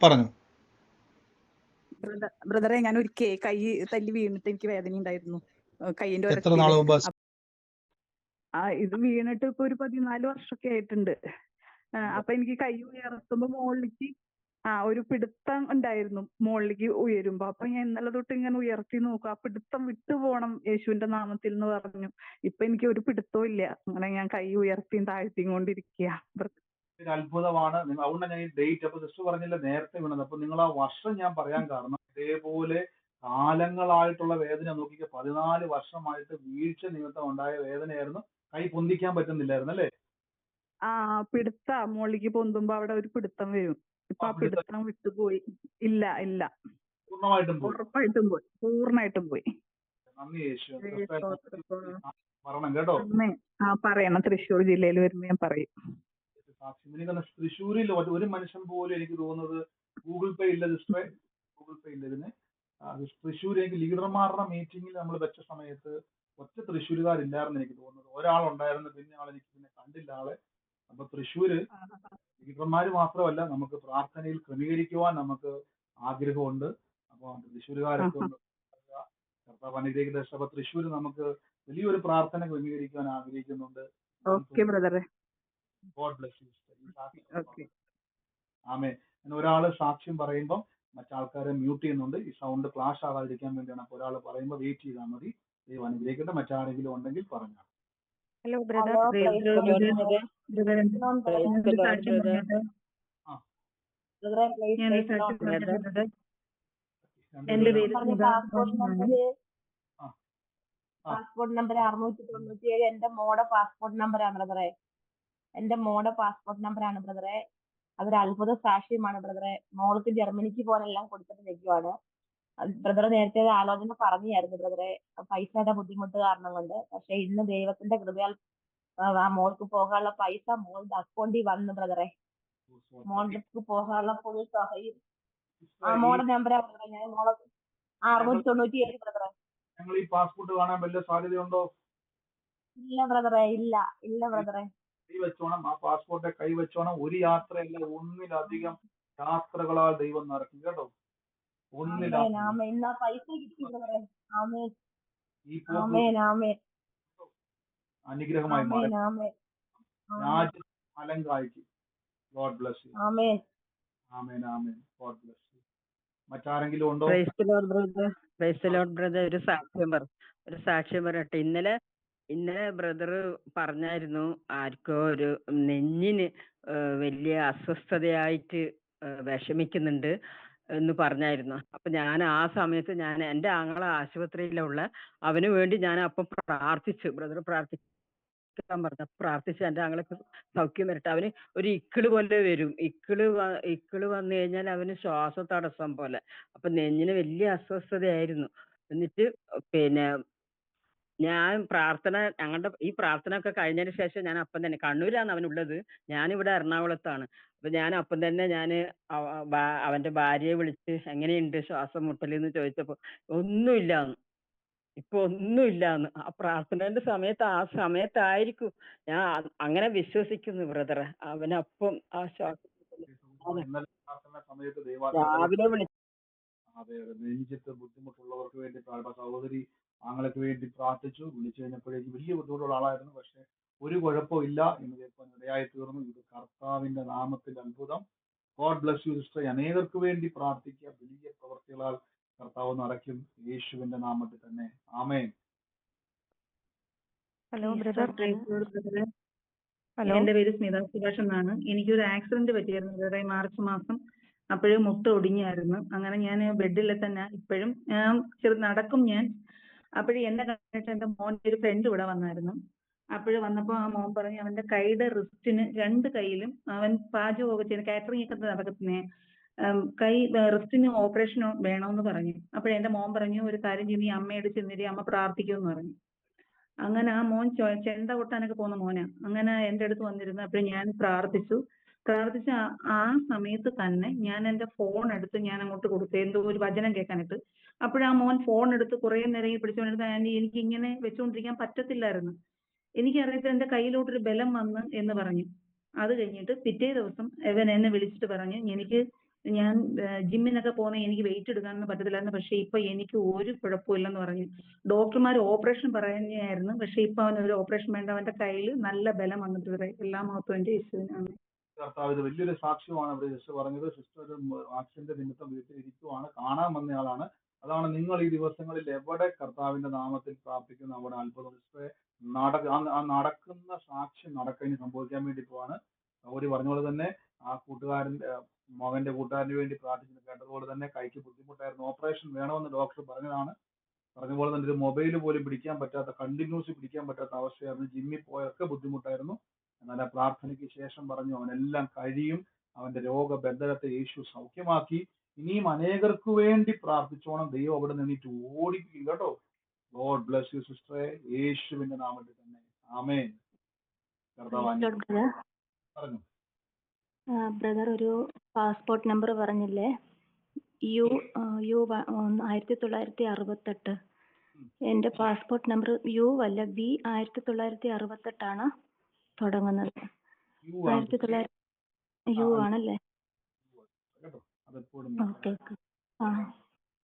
പറഞ്ഞു. ബ്രദ- ബ്രദറെ ഞാൻ ഒരിക്കൽ കൈ തല്ലി വീണിട്ട് എനിക്ക് വേദന ഉണ്ടായിരുന്നു കൈയിന്റെ എത്ര നാൾ ഒരത്തിൽ മുമ്പ് ആ ഇത് വീണിട്ട് ഇപ്പൊ ഒരു പതിനാല് വർഷമൊക്കെ ആയിട്ടുണ്ട്. അപ്പൊ എനിക്ക് കൈ ഉയർത്തുമ്പോ മുകളിലേക്ക് ആ ഒരു പിടുത്തം ഉണ്ടായിരുന്നു. മുകളിലേക്ക് ഉയരുമ്പോ. അപ്പൊ ഞാൻ ഇന്നലെ തൊട്ട് ഇങ്ങനെ ഉയർത്തി നോക്കും ആ പിടുത്തം വിട്ടു പോണം യേശുവിന്റെ നാമത്തിൽ എന്ന് പറഞ്ഞു. ഇപ്പൊ എനിക്ക് ഒരു പിടുത്തവും ഇല്ല. അങ്ങനെ ഞാൻ കൈ ഉയർത്തിയും താഴ്ത്തിയും കൊണ്ടിരിക്കുക ഒരു അത്ഭുതമാണ്. നിങ്ങൾ അതുകൊണ്ട് ഞാൻ ഈ ഡേറ്റ് അപ്പൊ സിസ്റ്റർ പറഞ്ഞില്ല നേരത്തെ വീണത്. അപ്പൊ നിങ്ങൾ ആ വർഷം ഞാൻ പറയാൻ കാരണം ഇതേപോലെ കാലങ്ങളായിട്ടുള്ള വേദന നോക്കിക്ക പതിനാല് വർഷമായിട്ട് വീഴ്ച നിമിത്തം ഉണ്ടായ വേദനയായിരുന്നു. കൈ പൊന്തിക്കാൻ പറ്റുന്നില്ലായിരുന്നു അല്ലേ? ആ പിടുത്ത. മുകളിലേക്ക് പൊന്തുമ്പോ അവിടെ ഒരു പിടുത്തം വരും. ഇപ്പൊ ആ പിടുത്തം- വിട്ടുപോയി ഇല്ല ഇല്ല. പൂർണമായിട്ടും പോയി. ഉറപ്പായിട്ടും പോയി. പൂർണമായിട്ടും പോയി. നന്ദി യേശു. പറയണം കേട്ടോ. ആ പറയണം. തൃശ്ശൂർ ജില്ലയിൽ വരുമ്പോ ഞാൻ പറയും. സാക്ഷ്യം. തൃശ്ശൂരിൽ ഒരു- മനുഷ്യൻ പോലും എനിക്ക് തോന്നുന്നത് ഗൂഗിൾ പേ ഇല്ല സിസ്റ്ററെ ഗൂഗിൾ പേ ഇല്ല ഇതിന്. ആ, ഇത് തൃശ്ശൂർ എനിക്ക് ലീഡർമാരുടെ മീറ്റിംഗിൽ നമ്മൾ വെച്ച സമയത്ത് ഒറ്റ തൃശ്ശൂരുകാരില്ലായിരുന്നു എനിക്ക് തോന്നുന്നത്. ഒരാളുണ്ടായിരുന്നു പിന്നെ ആൾ എനിക്ക് പിന്നെ കണ്ടില്ല ആളെ. അപ്പൊ തൃശ്ശൂര് ലീഡർമാര് മാത്രമല്ല നമുക്ക് പ്രാർത്ഥനയിൽ ക്രമീകരിക്കുവാൻ നമുക്ക് ആഗ്രഹമുണ്ട്. അപ്പൊ തൃശ്ശൂരുകാരൊക്കെ തൃശ്ശൂര് നമുക്ക് വലിയൊരു പ്രാർത്ഥന ക്രമീകരിക്കുവാൻ ആഗ്രഹിക്കുന്നുണ്ട്. ബ്രദറെ. ഗോഡ് ബ്ലസ് യു ഓക്കെ ആമേ അങ്ങനെ ഒരാൾ സാക്ഷ്യം പറയുമ്പോൾ മറ്റാൾക്കാരെ മ്യൂട്ട് ചെയ്യുന്നുണ്ട്. ഈ സൗണ്ട് ക്ലാഷ് ആവാതിരിക്കാൻ വേണ്ടിയാണ് അപ്പൊ ഒരാൾ പറയുമ്പോൾ വെയിറ്റ് ചെയ്താൽ മതി. ദൈവം അനുഗ്രഹിക്കട്ടെ. മറ്റാരെങ്കിലും ഉണ്ടെങ്കിൽ പറഞ്ഞാൽ ഹലോ ബ്രദർ. എന്റെ പേര് പാസ്പോർട്ട് നമ്പർ നമ്പർ അറുന്നൂറ്റി തൊണ്ണൂറ്റി ഏഴ് എന്റെ മോടെ പാസ്പോർട്ട് നമ്പറാണ് ബ്രദറെ എന്റെ മോടെ പാസ്പോർട്ട് നമ്പർ ആണ് ബ്രദറെ അതൊരു അത്ഭുത സാക്ഷ്യമാണ് ബ്രദറെ മോൾക്ക് ജർമ്മനിക്ക് പോകാനെല്ലാം കൊടുത്തിട്ട് നിൽക്കുവാണ് ബ്രദർ നേരത്തെ ആലോചന പറഞ്ഞായിരുന്നു ബ്രദറെ പൈസയുടെ ബുദ്ധിമുട്ട് കാരണം കൊണ്ട്. പക്ഷെ ഇന്ന് ദൈവത്തിന്റെ കൃപയാൽ ആ, മോൾക്ക് പോകാനുള്ള പൈസ മോളുടെ അക്കൗണ്ടിൽ വന്നു ബ്രദറെ മോൾക്ക് പോകാനുള്ള ഫുൾ തുകയും ആ നമ്പർ നമ്പറാ ബ്രദറെ ഞാൻ മോളെ അറുന്നൂറ്റി തൊണ്ണൂറ്റി ഏഴ് ബ്രദറെ ഞങ്ങൾ ഈ പാസ്പോർട്ട് കാണാൻ വല്ല സാധ്യതയുണ്ടോ? ഇല്ല ബ്രദറെ ഇല്ല. ഇല്ല ബ്രദറെ വെച്ചോണം ആ പാസ്പോർട്ടെ കൈ വെച്ചോണം. ഒരു യാത്രയല്ല ഒന്നിലധികം യാത്രകളാൽ ദൈവം നടക്കും കേട്ടോ. ഒന്നിലധികം. ആമേൻ. ഇന്നാ പൈസ കിട്ടി ആമേൻ. ആമേൻ ആമേൻ. അനുഗ്രഹമായി രാജ്യം ഗോഡ് ബ്ലസ് യു ആമേൻ. ആമേൻ ആമേൻ. ഗോഡ് ബ്ലസ് യു മറ്റാരെങ്കിലും ഉണ്ടോ? Praise the lord brother praise the lord brother ഒരു സാക്ഷ്യം പറ ഒരു സാക്ഷ്യം പറയട്ടെ. ഇന്നലെ ഇന്നലെ ബ്രദർ പറഞ്ഞായിരുന്നു ആർക്കോ ഒരു നെഞ്ഞിന് വലിയ അസ്വസ്ഥതയായിട്ട് വിഷമിക്കുന്നുണ്ട് എന്ന് പറഞ്ഞായിരുന്നു. അപ്പൊ ഞാൻ ആ സമയത്ത് ഞാൻ എന്റെ ആങ്ങളെ ആശുപത്രിയിലുള്ള അവന് വേണ്ടി ഞാൻ അപ്പം പ്രാർത്ഥിച്ചു. ബ്രദർ പ്രാർത്ഥിക്കാൻ പറഞ്ഞു. പ്രാർത്ഥിച്ചു എന്റെ ആങ്ങളെ സൗഖ്യം വരട്ടെ. അവന് ഒരു ഇക്കിൾ പോലെ വരും. ഇക്കിൾ ഇക്കിൾ വന്നു കഴിഞ്ഞാൽ അവന് ശ്വാസ തടസ്സം പോലെ. അപ്പൊ നെഞ്ഞിന് വലിയ അസ്വസ്ഥതയായിരുന്നു. എന്നിട്ട് പിന്നെ ഞാൻ പ്രാർത്ഥന ഞങ്ങളുടെ ഈ പ്രാർത്ഥന ഒക്കെ കഴിഞ്ഞതിന് ശേഷം ഞാൻ അപ്പം തന്നെ കണ്ണൂരാണ് അവൻ അവനുള്ളത് ഞാനിവിടെ എറണാകുളത്താണ്. അപ്പൊ ഞാൻ അപ്പം തന്നെ ഞാൻ അവന്റെ ഭാര്യയെ വിളിച്ച് എങ്ങനെയുണ്ട് ശ്വാസം മുട്ടലെന്ന് ചോദിച്ചപ്പോ ഒന്നുമില്ല ഇപ്പൊ ഒന്നുമില്ലാന്ന്. ആ പ്രാർത്ഥനയുടെ സമയത്ത് ആ സമയത്തായിരിക്കും. ഞാൻ അങ്ങനെ വിശ്വസിക്കുന്നു ബ്രദറെ. അവനപ്പം ആ ശ്വാസം രാവിലെ വിളിച്ചു അതെ അതെ. നെഞ്ചിട്ട് ബുദ്ധിമുട്ടുള്ളവർക്ക് വേണ്ടി സഹോദരി ആങ്ങൾക്ക് വേണ്ടി പ്രാർത്ഥിച്ചു വിളിച്ചു കഴിഞ്ഞപ്പോഴേക്ക് വലിയ ബുദ്ധിമുട്ടുള്ള ആളായിരുന്നു. പക്ഷെ ഒരു കുഴപ്പവും ഇല്ല എന്ന് കേൾക്കാൻ ഇടയായി തീർന്നു. ഇത് കർത്താവിന്റെ നാമത്തിന്റെ അത്ഭുതം. ഗോഡ് ബ്ലസ് യു സിസ്റ്റർ അനേകർക്ക് വേണ്ടി പ്രാർത്ഥിക്കുക. വലിയ പ്രവർത്തികളാൽ കർത്താവ് നടക്കും യേശുവിന്റെ നാമത്തിൽ തന്നെ. ആമേൻ. Hello brother. ഹലോ. എന്റെ പേര് സ്മിത സുഭാഷ് എന്നാണ്. എനിക്കൊരു ആക്സിഡന്റ് പറ്റിയായിരുന്നു ബ്രദറെ മാർച്ച് മാസം. അപ്പോഴും മുട്ട ഒടിഞ്ഞായിരുന്നു. അങ്ങനെ ഞാൻ ബെഡിൽ തന്നെ ഇപ്പോഴും ചെറു നടക്കും ഞാൻ. അപ്പോഴും എന്നെ കണ്ടിട്ട് എന്റെ മോന്റെ ഒരു ഫ്രണ്ട് ഇവിടെ വന്നായിരുന്നു. അപ്പോഴും വന്നപ്പോൾ ആ മോൻ പറഞ്ഞു അവന്റെ കൈയുടെ റിസ്റ്റിന് രണ്ട് കൈയിലും അവൻ പാചകമൊക്കെ ചെയ്യുന്ന കാറ്ററിംഗ് ഒക്കെ നടക്കുന്നേ കൈ റിസ്റ്റിന് ഓപ്പറേഷൻ വേണമെന്ന് പറഞ്ഞു. അപ്പോൾ എന്റെ മോൻ പറഞ്ഞു ഒരു കാര്യം ചെയ്യുന്ന അമ്മയോട് ചെന്നിട്ട് അമ്മ പ്രാർത്ഥിക്കുമെന്ന് പറഞ്ഞു. അങ്ങനെ ആ മോൻ ചെണ്ട കൊട്ടാനൊക്കെ പോകുന്ന മോനാ. അങ്ങനെ എന്റെ അടുത്ത് വന്നിരുന്നു. അപ്പോഴും ഞാൻ പ്രാർത്ഥിച്ചു. പ്രാർത്ഥിച്ച ആ- സമയത്ത് തന്നെ ഞാൻ എന്റെ ഫോൺ എടുത്ത് ഞാൻ അങ്ങോട്ട് കൊടുത്തു എന്തോ ഒരു വചനം കേൾക്കാനായിട്ട് അപ്പോഴാ മോൻ ഫോൺ എടുത്ത് കുറെ നേരം ഈ പിടിച്ചുകൊണ്ടിരുന്ന ആന്റി എനിക്ക് ഇങ്ങനെ വെച്ചുകൊണ്ടിരിക്കാൻ പറ്റത്തില്ലായിരുന്നു. എനിക്കറിയത്തില്ല എന്റെ കയ്യിലോട്ടൊരു ബലം വന്ന് എന്ന് പറഞ്ഞു. അത് കഴിഞ്ഞിട്ട് പിറ്റേ ദിവസം അവൻ എന്നെ വിളിച്ചിട്ട് പറഞ്ഞു എനിക്ക് ഞാൻ ജിമ്മിനൊക്കെ പോകുന്ന എനിക്ക് വെയിറ്റ് എടുക്കാനൊന്നും പറ്റത്തില്ലായിരുന്നു. പക്ഷെ ഇപ്പൊ എനിക്ക് ഒരു കുഴപ്പമില്ലെന്ന് പറഞ്ഞു. ഡോക്ടർമാർ ഓപ്പറേഷൻ പറയുന്നതായിരുന്നു. പക്ഷെ ഇപ്പൊ അവന് ഒരു ഓപ്പറേഷൻ വേണ്ട. അവന്റെ കയ്യിൽ നല്ല ബലം വന്നിട്ട് എല്ലാം എല്ലാ മഹത്വം എന്റെ യേശുവിനാണ്. കർത്താവ് ഇത് വലിയൊരു സാക്ഷ്യമാണ് ഇവിടെ സിസ്റ്റർ പറഞ്ഞത്. സിസ്റ്റർ ഒരു നിമിത്തം വീട്ടിൽ ഇരിക്കുവാണ് കാണാൻ വന്നയാളാണ് അതാണ് നിങ്ങൾ ഈ ദിവസങ്ങളിൽ എവിടെ കർത്താവിന്റെ നാമത്തിൽ പ്രാർത്ഥിക്കുന്ന അവിടെ അത്ഭുതം. സിസ്റ്ററെ ആ- നടക്കുന്ന സാക്ഷ്യം നടക്കഴിഞ്ഞ് സംഭവിക്കാൻ വേണ്ടി പോവാണ്. സൗരി പറഞ്ഞ പോലെ തന്നെ ആ കൂട്ടുകാരന്റെ മകന്റെ കൂട്ടുകാരന് വേണ്ടി പ്രാർത്ഥിക്കുന്നു കേട്ടതുപോലെ തന്നെ കൈക്ക് ബുദ്ധിമുട്ടായിരുന്നു. ഓപ്പറേഷൻ വേണമെന്ന് ഡോക്ടർ പറഞ്ഞതാണ്. പറഞ്ഞ പോലെ തന്നെ ഒരു മൊബൈൽ പോലും പിടിക്കാൻ പറ്റാത്ത കണ്ടിന്യൂസ് പിടിക്കാൻ പറ്റാത്ത അവസ്ഥയായിരുന്നു. ജിമ്മിൽ പോയൊക്കെ ബുദ്ധിമുട്ടായിരുന്നു. എന്നാൽ ആ പ്രാർത്ഥനയ്ക്ക് ശേഷം പറഞ്ഞു അവനെല്ലാം കഴിയും അവന്റെ രോഗബന്ധനത്തെ യേശു സൗഖ്യമാക്കി. ഇനിയും അനേകർക്ക് വേണ്ടി പ്രാർത്ഥിച്ചോണം. ദൈവം അവിടെ നിന്നിട്ട് ഓടിപ്പിക്കും കേട്ടോ. ഗോഡ് ബ്ലസ് യു സിസ്റ്റർ യേശുവിന്റെ നാമത്തിൽ തന്നെ. ആമേൻ. പറഞ്ഞു. ബ്രദർ ഒരു പാസ്പോർട്ട് നമ്പർ പറഞ്ഞില്ലേ? യു യു ആയിരത്തി തൊള്ളായിരത്തി അറുപത്തെട്ട് എന്റെ പാസ്പോർട്ട് നമ്പർ യു അല്ല ബി ആയിരത്തി തൊള്ളായിരത്തി അറുപത്തെട്ടാണ് തുടങ്ങുന്നത്. ആയിരത്തി തൊള്ളായിരത്തി യു ആണല്ലേ? Okay okay. ആ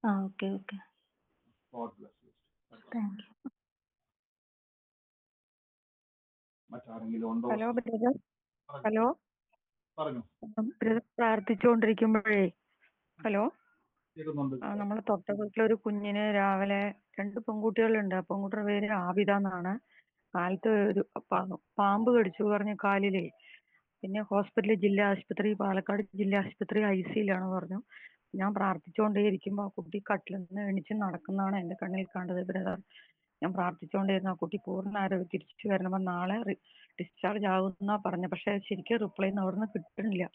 ആ ഓക്കെ ഓക്കെ. Thank you. മറ്റാരെങ്കിലും ഉണ്ടോ? Hello brother. ഹലോ. പറഞ്ഞു. ബ്രദർ പ്രാർത്ഥിച്ചുകൊണ്ടിരിക്കുമ്പോഴേ ഹലോ. നമ്മളെ തൊട്ടടുത്തുള്ളൊരു കുഞ്ഞിന് രാവിലെ രണ്ട് പെൺകുട്ടികളുണ്ട്. ആ പെൺകുട്ടിയുടെ പേര് ആബിദ എന്നാണ്. കാലത്ത് ഒരു പാമ്പ് കടിച്ചു പറഞ്ഞു കാലിലേ. പിന്നെ ഹോസ്പിറ്റലിൽ ജില്ലാ ആശുപത്രി പാലക്കാട് ജില്ലാ ആശുപത്രി ഐ സിയിലാണ് പറഞ്ഞു. ഞാൻ പ്രാർത്ഥിച്ചുകൊണ്ടേ ഇരിക്കുമ്പോൾ ആ കുട്ടി കട്ടിൽ നിന്ന് എണിച്ച് നടക്കുന്നതാണ് എന്റെ കണ്ണിൽ കണ്ടത് ബ്രദർ. ഞാൻ പ്രാർത്ഥിച്ചുകൊണ്ടേയിരുന്നു ആ കുട്ടി പൂർണ ആരോഗ്യം തിരിച്ചു വരണം നാളെ ഡിസ്ചാർജ് ആകുന്ന പറഞ്ഞു പക്ഷെ ശരിക്കും റിപ്ലൈ ഒന്നും അവിടുന്ന് കിട്ടുന്നില്ല.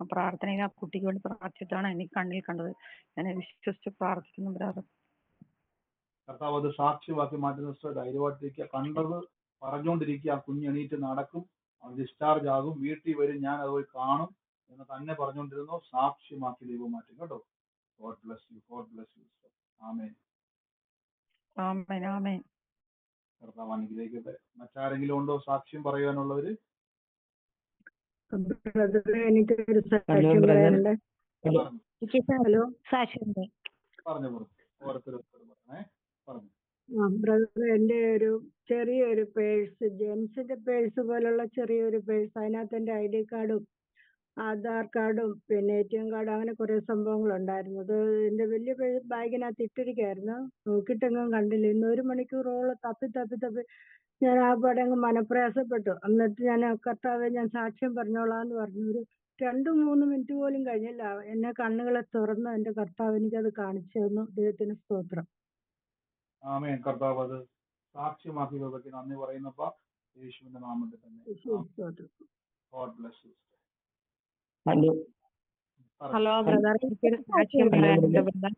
ആ പ്രാർത്ഥനയിൽ ആ കുട്ടിക്ക് വേണ്ടി പ്രാർത്ഥിച്ചിട്ടാണ് എനിക്ക് കണ്ണിൽ കണ്ടത്. ഞാൻ വിശ്വസിച്ച് പ്രാർത്ഥിക്കുന്നു ബ്രദർ. കർത്താവ് അത് സാക്ഷ്യമാക്കി മാറ്റുന്ന ധൈര്യമായിട്ടിരിക്കുക. കണ്ടത് പറഞ്ഞുകൊണ്ടിരിക്കുക ആ കുഞ്ഞ് എണീറ്റ് നടക്കും അവൻ ഡിസ്ചാർജ് ആകും വീട്ടിൽ വരും ഞാൻ അത് പോയി കാണും എന്ന് തന്നെ പറഞ്ഞുകൊണ്ടിരുന്നു. സാക്ഷ്യമാക്കി ദൈവം മാറ്റി. കേട്ടോ? God bless you God bless you ആമേൻ. ആമേൻ ആമേൻ. കർത്താവ് അനുഗ്രഹിക്കട്ടെ. മറ്റാരെങ്കിലും ഉണ്ടോ സാക്ഷ്യം പറയാനുള്ളവര് ഹലോ സാക്ഷ്യം പറഞ്ഞു പറഞ്ഞു. ഓരോരുത്തരും പറഞ്ഞേ. ബ്രദർ എന്റെ ഒരു ചെറിയൊരു പേഴ്സ് ജെൻസിന്റെ പേഴ്സ് പോലുള്ള ചെറിയൊരു പേഴ്സ് അതിനകത്ത് എന്റെ ഐ ഡി കാർഡും ആധാർ കാർഡും പിന്നെ എ ടി എം കാർഡും അങ്ങനെ കുറെ സംഭവങ്ങൾ ഉണ്ടായിരുന്നു അത് എന്റെ വലിയ ബാഗിനകത്ത് ഇട്ടിരിക്കായിരുന്നു നോക്കിയിട്ടെങ്ങും കണ്ടില്ല. ഇന്ന് ഒരു മണിക്കൂറോളം തപ്പി തപ്പി തപ്പി ഞാൻ ആ പാടെ അങ്ങ് മനപ്രയാസപ്പെട്ടു. എന്നിട്ട് ഞാൻ കർത്താവെ ഞാൻ സാക്ഷ്യം പറഞ്ഞോളാന്ന് പറഞ്ഞു. ഒരു രണ്ടു മൂന്ന് മിനിറ്റ് പോലും കഴിഞ്ഞില്ല. എന്നെ കണ്ണുകളെ തുറന്ന് എന്റെ കർത്താവ് എനിക്കത് കാണിച്ചു തന്നു. ദൈവത്തിന് സ്തോത്രം. ആമേൻ. കർത്താവ് അത് സാക്ഷ്യമാക്കി കൃപയ്ക്ക് നന്ദി പറയുന്നപ്പ യേശുവിന്റെ നാമത്തിൽ തന്നെ. God bless hello hello brother. എനിക്കൊരു സാക്ഷ്യം പറയാനുണ്ട് ബ്രദർ.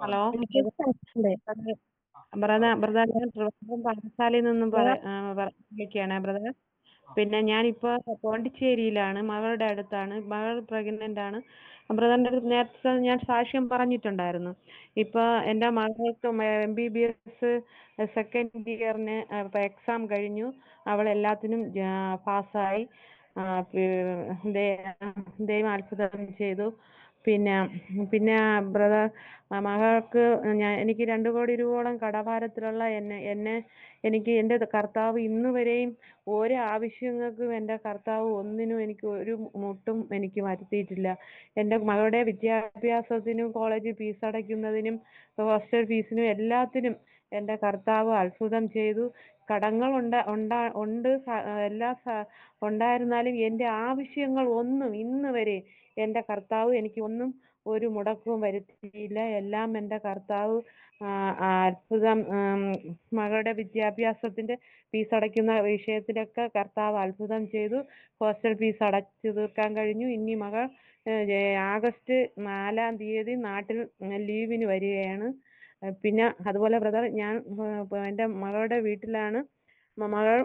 ഹലോ. എനിക്ക് സാക്ഷ്യമുണ്ട് ബ്രദർ ബ്രദർ ഞാൻ ട്രിവാൻഡ്രം പാഠശാലയിൽ നിന്നും പറ- ആ, പറ- വിളിക്കുകയാണ് ബ്രദർ പിന്നെ ഞാനിപ്പോ പോണ്ടിച്ചേരിയിലാണ് മകളുടെ അടുത്താണ്. മകൾ പ്രഗ്നന്റ് ആണ് ബ്രദറിന്റെ അടുത്ത് നേരത്തെ ഞാൻ സാക്ഷ്യം പറഞ്ഞിട്ടുണ്ടായിരുന്നു. ഇപ്പൊ എന്റെ മകൾക്ക് M B B S second ഇയറിന് exam കഴിഞ്ഞു. അവൾ എല്ലാത്തിനും പാസ്സായി ദൈവം അത്ഭുതം ചെയ്തു. പിന്നെ പിന്നെ ബ്രദർ മകൾക്ക് ഞാൻ എനിക്ക് രണ്ട് കോടി രൂപയോളം കടഭാരത്തിലുള്ള എന്നെ എന്നെ എനിക്ക് എന്റെ കർത്താവ് ഇന്ന് വരെയും ഒരു ആവശ്യങ്ങൾക്കും എന്റെ കർത്താവ് ഒന്നിനും എനിക്ക് ഒരു മുട്ടും എനിക്ക് വരുത്തിയിട്ടില്ല. എന്റെ മകളുടെ വിദ്യാഭ്യാസത്തിനും കോളേജ് ഫീസ് അടയ്ക്കുന്നതിനും ഹോസ്റ്റൽ ഫീസിനും എല്ലാത്തിനും എന്റെ കർത്താവ് അത്ഭുതം ചെയ്തു. കടങ്ങൾ ഉണ്ട് ഉണ്ടാ എല്ലാ ഉണ്ടായിരുന്നാലും എന്റെ ആവശ്യങ്ങൾ ഒന്നും ഇന്ന് വരെ എന്റെ കർത്താവ് എനിക്ക് ഒന്നും ഒരു മുടക്കവും വരുത്തിയില്ല. എല്ലാം എന്റെ കർത്താവ് അത്ഭുതം മകളുടെ വിദ്യാഭ്യാസത്തിന്റെ ഫീസ് അടയ്ക്കുന്ന വിഷയത്തിലൊക്കെ കർത്താവ് അത്ഭുതം ചെയ്തു. ഹോസ്റ്റൽ ഫീസ് അടച്ചു തീർക്കാൻ കഴിഞ്ഞു. ഇനി മകൾ ആഗസ്റ്റ് നാലാം തീയതി നാട്ടിൽ ലീവിന് വരികയാണ്. പിന്നെ അതുപോലെ ബ്രദർ ഞാൻ എന്റെ മകളുടെ വീട്ടിലാണ്. മകൾ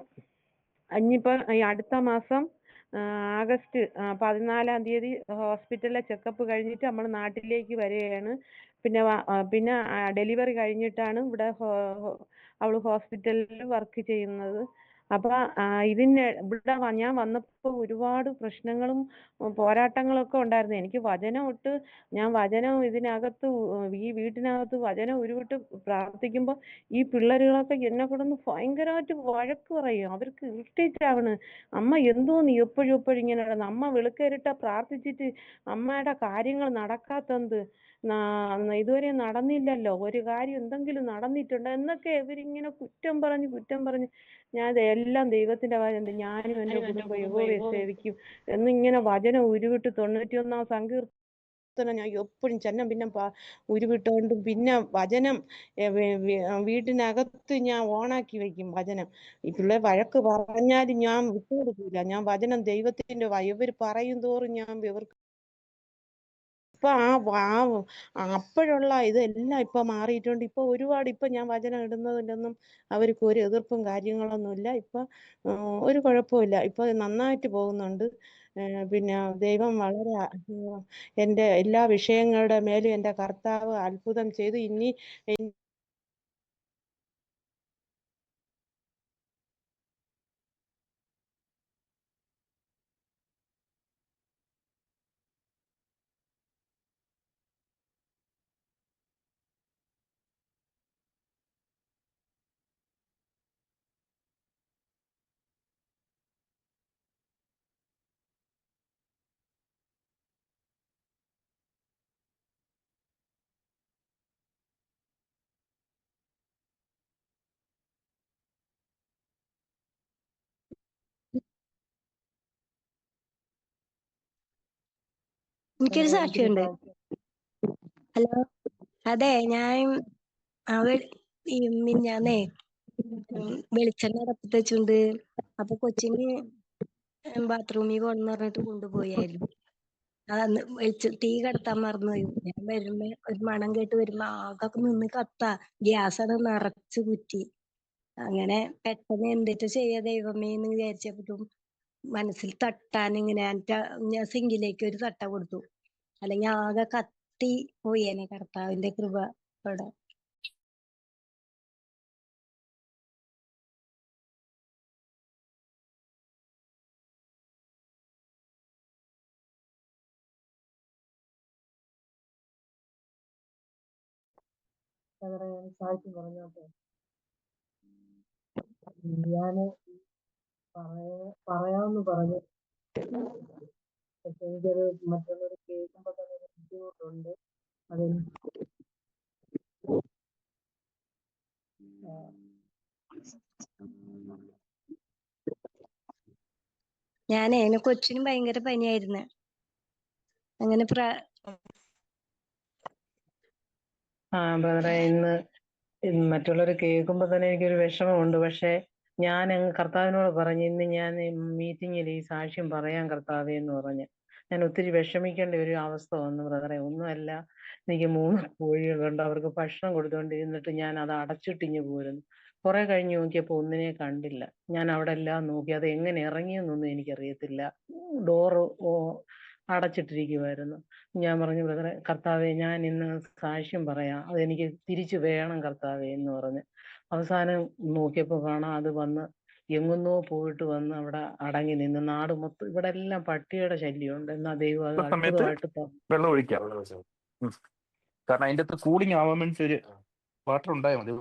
ഇനിയിപ്പോ ഈ അടുത്ത മാസം ആഗസ്റ്റ് പതിനാലാം തീയതി ഹോസ്പിറ്റലിലെ ചെക്കപ്പ് കഴിഞ്ഞിട്ട് നമ്മൾ നാട്ടിലേക്ക് വരികയാണ്. പിന്നെ പിന്നെ ഡെലിവറി കഴിഞ്ഞിട്ടാണ് ഇവിടെ അവൾ ഹോസ്പിറ്റലിൽ വർക്ക് ചെയ്യുന്നത്. അപ്പൊ ഇതിന് ഇവിടെ ഞാൻ വന്നപ്പോ ഒരുപാട് പ്രശ്നങ്ങളും പോരാട്ടങ്ങളും ഒക്കെ ഉണ്ടായിരുന്നു. എനിക്ക് വചനം ഒട്ട് ഞാൻ വചനം ഇതിനകത്ത് ഈ വീട്ടിനകത്ത് വചനം ഉരുവിട്ട് പ്രാർത്ഥിക്കുമ്പോ ഈ പിള്ളേരുകളൊക്കെ എന്നെ കിടന്ന് ഭയങ്കരമായിട്ട് വഴക്ക് പറയും. അവർക്ക് ഇറിറ്റേറ്റ് ആവണ് അമ്മ എന്തോ നീ എപ്പോഴും എപ്പോഴും ഇങ്ങനെ അമ്മ വിളക്കേറിട്ട പ്രാർത്ഥിച്ചിട്ട് അമ്മയുടെ കാര്യങ്ങൾ നടക്കാത്തത് ഇതുവരെ നടന്നില്ലല്ലോ. ഒരു കാര്യം എന്തെങ്കിലും നടന്നിട്ടുണ്ടോ? എന്നൊക്കെ ഇവരിങ്ങനെ കുറ്റം പറഞ്ഞ് കുറ്റം പറഞ്ഞ് ഞാൻ എല്ലാം ദൈവത്തിന്റെ വചനം ഞാനും എന്റെ കുടുംബം യഹോവയെ സേവിക്കും എന്നിങ്ങനെ വചനം ഉരുവിട്ട് തൊണ്ണൂറ്റിയൊന്നാം സങ്കീർത്തനം ഞാൻ എപ്പോഴും ചെന്നം പിന്നെ ഉരുവിട്ടുകൊണ്ടും ഉരുവിട്ടോണ്ടും പിന്നെ വചനം വീട്ടിനകത്ത് ഞാൻ ഓണാക്കി വെക്കും വചനം. ഈ പിള്ളേർ വഴക്ക് പറഞ്ഞാലും ഞാൻ വിട്ടുകൊടുക്കില്ല ഞാൻ വചനം ദൈവത്തിന്റെ ഇവർ പറയും തോറും ഞാൻ ഇവർക്ക് ഇപ്പൊ ആ വ- അപ്പോഴുള്ള ഇതെല്ലാം ഇപ്പൊ മാറിയിട്ടുണ്ട്. ഇപ്പൊ ഒരുപാട് ഇപ്പൊ ഞാൻ വചനം ഇടുന്നതിലൊന്നും അവർക്ക് ഒരു എതിർപ്പും കാര്യങ്ങളൊന്നുമില്ല. ഇപ്പൊ ഒരു കുഴപ്പമില്ല ഇപ്പൊ നന്നായിട്ട് പോകുന്നുണ്ട്. പിന്നെ ദൈവം വളരെ എന്റെ എല്ലാ വിഷയങ്ങളുടെ മേലും എന്റെ കർത്താവ് അത്ഭുതം ചെയ്തു. ഇനി എനിക്കൊരു സാക്ഷിയുണ്ട് ഹലോ? അതെ ഞാൻ മിഞ്ഞാന്നേ വെളിച്ചെണ്ണ അടുപ്പത്ത് വെച്ചുണ്ട് അപ്പൊ കൊച്ചിന് ബാത്റൂമിൽ കൊണ്ടെന്ന് പറഞ്ഞിട്ട് കൊണ്ടുപോയായിരുന്നു. അന്ന് വെളിച്ച തീ കടത്താൻ മറന്നുപോയി ഞാൻ വരുമ്പോ ഒരു മണം കേട്ട് വരുമ്പോ ആകെ നിന്ന് കത്താ. ഗ്യാസ് അത് നിറച്ച് കുറ്റി. അങ്ങനെ പെട്ടെന്ന് എന്തിട്ട് ചെയ്യാ ദൈവമേ എന്ന് വിചാരിച്ചപ്പോഴും മനസ്സിൽ തട്ടാൻ ഇങ്ങനെ ഞാൻ സിങ്കിലേക്ക് ഒരു തട്ട കൊടുത്തു. അല്ലെങ്കിൽ ആകെ കത്തി പോയേനെ കർത്താവിന്റെ കൃപ അവിടെ. പറഞ്ഞോട്ടെ ഞാൻ പറയാ പറയാമെന്ന് പറഞ്ഞു. പക്ഷെ എനിക്കത് മറ്റുള്ളവർ കേൾക്കുമ്പോ തന്നെ ഒരു ബുദ്ധിമുട്ടുണ്ട്. അത് ഞാനേ എന്നെ കൊച്ചിനും ഭയങ്കര പനിയായിരുന്നു. അങ്ങനെ പ്ര ആ ബ്രദറെ ഇന്ന് മറ്റുള്ളവർ കേൾക്കുമ്പോ തന്നെ എനിക്കൊരു വിഷമമുണ്ട്. പക്ഷെ ഞാൻ കർത്താവിനോട് പറഞ്ഞു ഇന്ന് ഞാൻ മീറ്റിങ്ങിൽ ഈ സാക്ഷ്യം പറയാൻ കർത്താവേ എന്ന് പറഞ്ഞു. ഞാൻ ഒത്തിരി വിഷമിക്കേണ്ട ഒരു അവസ്ഥ വന്നു ബ്രദറെ. ഒന്നുമല്ല എനിക്ക് മൂന്ന് കോഴികളുണ്ട്. അവർക്ക് ഭക്ഷണം കൊടുത്തുകൊണ്ടിരുന്നിട്ട് ഞാൻ അത് അടച്ചിട്ടിഞ്ഞു പോരുന്നു. കുറെ കഴിഞ്ഞ് നോക്കിയപ്പോൾ ഒന്നിനെ കണ്ടില്ല. ഞാൻ അവിടെ എല്ലാം നോക്കി. അത് എങ്ങനെ ഇറങ്ങിയെന്നൊന്നും എനിക്കറിയത്തില്ല. ഡോറ് അടച്ചിട്ടിരിക്കുമായിരുന്നു ഞാൻ പറഞ്ഞു ബ്രദറെ കർത്താവെ ഞാൻ ഇന്ന് സാക്ഷ്യം പറയാം. അതെനിക്ക് തിരിച്ചു വേണം കർത്താവെ എന്ന് പറഞ്ഞ്. അവസാനം നോക്കിയപ്പോൾ കാണാം അത് വന്ന് എങ്ങുന്നോ പോയിട്ട് വന്ന് അവിടെ അടങ്ങി നിന്ന് നാട് മൊത്തം ഇവിടെ എല്ലാം പട്ടിയുടെ ശല്യമുണ്ട്. എന്നാ ദൈവം അത് അത്ഭുതമായിട്ട് വെള്ളം ഒഴിക്കാം. കാരണം അതിന്റെ അകത്ത് കൂളിംഗ് ആവാൻ വേണ്ടി ഒരു വാട്ടർ ഉണ്ടായാൽ മതി.